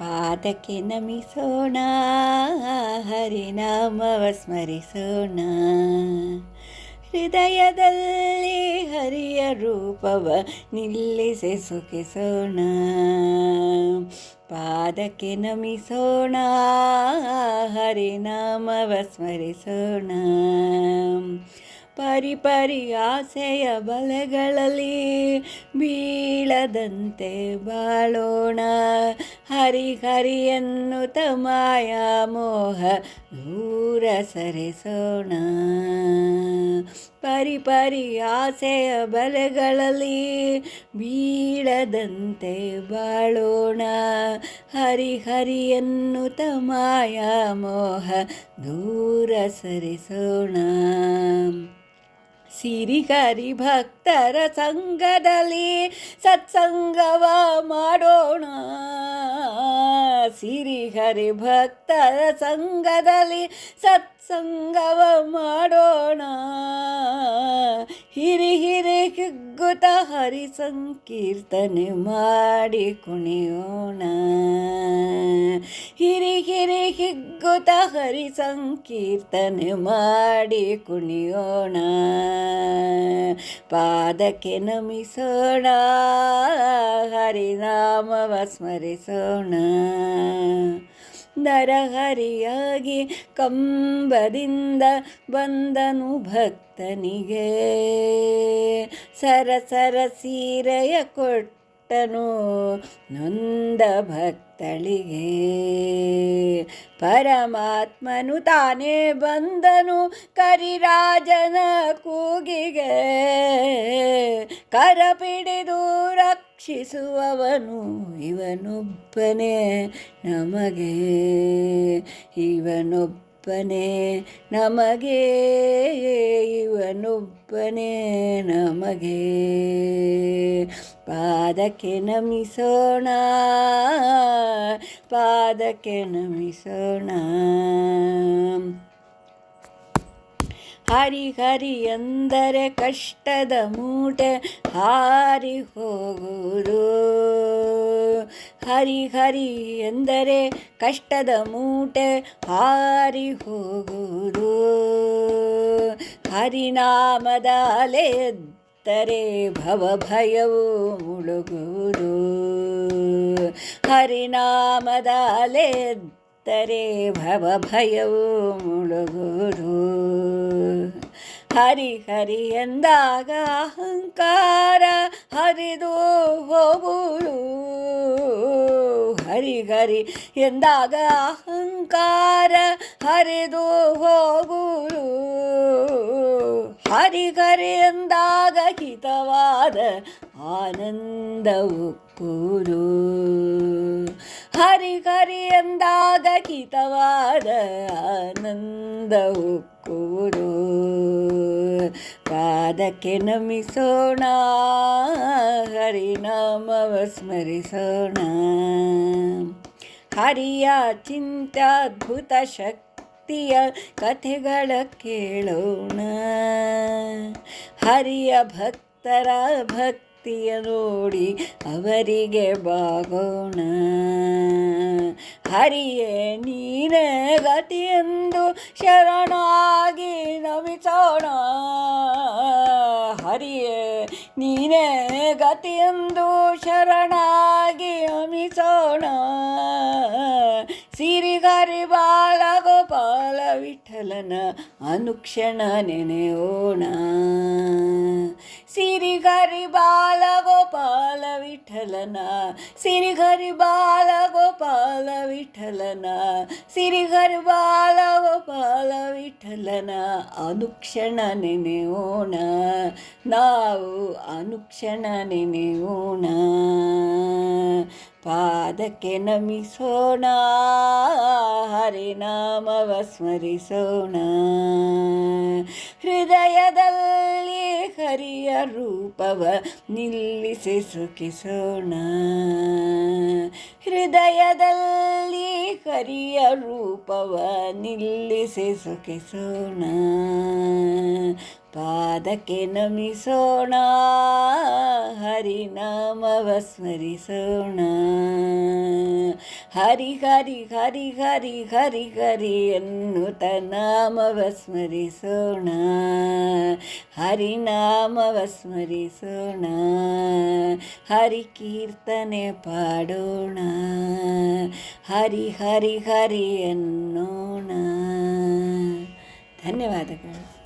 ಪಾದಕ್ಕೆ ನಮಿಸೋಣ ಹರಿನಾಮವ ಸ್ಮರಿಸೋಣ. ಹೃದಯದಲ್ಲಿ ಹರಿಯ ರೂಪವ ನಿಲ್ಲಿಸಿ ಸುಖಿಸೋಣ. ಪಾದಕ್ಕೆ ನಮಿಸೋಣ ಹರಿನಾಮವ ಸ್ಮರಿಸೋಣ. ಪರಿ ಪರಿ ಆಸೆಯ ಬಲೆಗಳಲ್ಲಿ ಬೀಳದಂತೆ ಬಾಳೋಣ. ಹರಿ ಹರಿಯನ್ನು ತಮಾಯ ಮಾಯಾ ಮೋಹ ದೂರ ಸರಿಸೋಣ. ಪರಿ ಪರಿ ಆಸೆಯ ಬಲೆಗಳಲ್ಲಿ ಬೀಳದಂತೆ ಬಾಳೋಣ. ಹರಿ ಹರಿ ಮಾಯ ಮೋಹ ದೂರ ಸರಿಸೋಣ. ಸಿರಿಗರಿ ಭಕ್ತರ ಸಂಘದಲ್ಲಿ ಸತ್ಸಂಗವ ಮಾಡೋಣ. ಸಿರಿಹರಿ ಭಕ್ತರ ಸಂಘದಲ್ಲಿ ಸತ್ಸಂಗವ ಮಾಡೋಣ. ಹಿರಿ ಹಿರಿ ಹಿಗ್ಗುತ ಹರಿ ಸಂಕೀರ್ತನೆ ಮಾಡಿ ಕುಣಿಯೋಣ. ಹಿರಿ ಹಿರಿ ಹಿಗ್ಗುತ ಹರಿ ಸಂಕೀರ್ತನೆ ಮಾಡಿ ಕುಣಿಯೋಣ. ಪಾದಕ್ಕೆ ನಮಿಸೋಣ, ಹರಿನಾಮವ ಸ್ಮರಿಸೋಣ. ನರಹರಿಯಾಗಿ ಕಂಬದಿಂದ ಬಂದನು ಭಕ್ತನಿಗೆ. ಸರಸರ ಸೀರೆಯ ಕೊಟ್ಟನು ನೊಂದ ಭಕ್ತಳಿಗೆ. ಪರಮಾತ್ಮನು ತಾನೇ ಬಂದನು ಕರಿರಾಜನ ಕೂಗಿಗೆ. ಕರ ಪಿಡಿದು ರಕ್ಷಿಸುವವನು ಇವನೊಬ್ಬನೇ ನಮಗೆ. ಇವನೊಬ್ಬನೇ ನಮಗೆ. ಇವನೊಬ್ಬನೇ ನಮಗೆ. ಪಾದಕ್ಕೆ ನಮಿಸೋಣ. ಪಾದಕ್ಕೆ ನಮಿಸೋಣ. ಹರಿ ಹರಿ ಎಂದರೆ ಕಷ್ಟದ ಮೂಟೆ ಹಾರಿ ಹೋಗುವುದು ಹರಿ ಹರಿ ಎಂದರೆ ಕಷ್ಟದ ಮೂಟೆ ಹಾರಿ ಹೋಗುವುದು ಹರಿನಾಮದ ಅಲೆ ಎತ್ತರೆ ಭವ ಭಯವು ಮುಳುಗುವುದು. ಹರಿನಾಮದ ಅಲೆ ಎತ್ತರೆ ಭವ ಭಯವು ಮುಳುಗುವುದು ಹರಿ ಹರಿ ಎಂದಾಗ ಅಹಂಕಾರ ಹರಿದು ಹೋಗುವುದು ಹರಿ ಹರಿ ಎಂದಾಗ ಅಹಂಕಾರ ಹರಿದು ಹೋಗುವುದು ಹರಿ ಹರಿ ಎಂದಾಗ ಹಿತವಾದ ಆನಂದ ಉಕ್ಕುವುದು ಹರಿ ಹರಿ ಎಂದಾಗ ಕಿತವಾದ ಆನಂದ ಉಕ್ಕೂರು ಪಾದಕ್ಕೆ ನಮಿಸೋಣ, ಹರಿನಾಮವ ಸ್ಮರಿಸೋಣ. ಹರಿಯ ಚಿಂತಾದ್ಭುತ ಶಕ್ತಿಯ ಕಥೆಗಳ ಕೇಳೋಣ. ಹರಿಯ ಭಕ್ತರ ಭಕ್ತಿಯ ನೋಡಿ ಅವರಿಗೆ ಬಾಗೋಣ. ಹರಿಯೇ ನೀನೇ ಗತಿಯೆಂದು ಶರಣಾಗಿ ನಮಿಸೋಣ. ಹರಿಯೇ ನೀನೇ ಗತಿಯೆಂದು ಶರಣಾಗಿ ನಮಿಸೋಣ. ಸಿರಿಗರಿ ಬಾಲಗ ವಿಠಲನ ಅನುಕ್ಷಣ ನೆನೆಯೋಣ ಸಿರಿಗರಿ ಬಾಲ ಗೋಪಾಲ ವಿಠಲನ ಸಿರಿಗರಿ ಬಾಲ ಗೋಪಾಲ ವಿಠಲನ ಸಿರಿಗರಿ ಬಾಲ ಗೋಪಾಲ ವಿಠಲನ ಅನುಕ್ಷಣ ನೆನೆಯೋಣ ನಾವು ಅನುಕ್ಷಣ ನೆನೆಯೋಣ ಪಾದಕ್ಕೆ ನಮಿಸೋಣ ಹರಿನಾಮವ ಸ್ಮರಿಸೋಣ. ಹೃದಯದಲ್ಲಿ ಹರಿಯ ರೂಪವ ನಿಲ್ಲಿಸಿ ಸುಖಿಸೋಣ. ಹೃದಯದಲ್ಲಿ ಹರಿಯ ರೂಪವ ನಿಲ್ಲಿಸಿ ಸುಖಿಸೋಣ. ಪಾದಕ್ಕೆ ನಮಿಸೋಣ, ಹರಿನಾಮವ ಸ್ಮರಿಸೋಣ. ಹರಿ ಹರಿ ಹರಿ ಹರಿ ಹರಿ ಹರಿ ಎನ್ನುತ್ತ ನಾಮವ ಸ್ಮರಿಸೋಣ. ಹರಿನಾಮವ ಸ್ಮರಿಸೋಣ. ಹರಿ ಕೀರ್ತನೆ ಪಾಡೋಣ. ಹರಿ ಹರಿ ಹರಿ ಎನ್ನೋಣ. ಧನ್ಯವಾದಗಳು.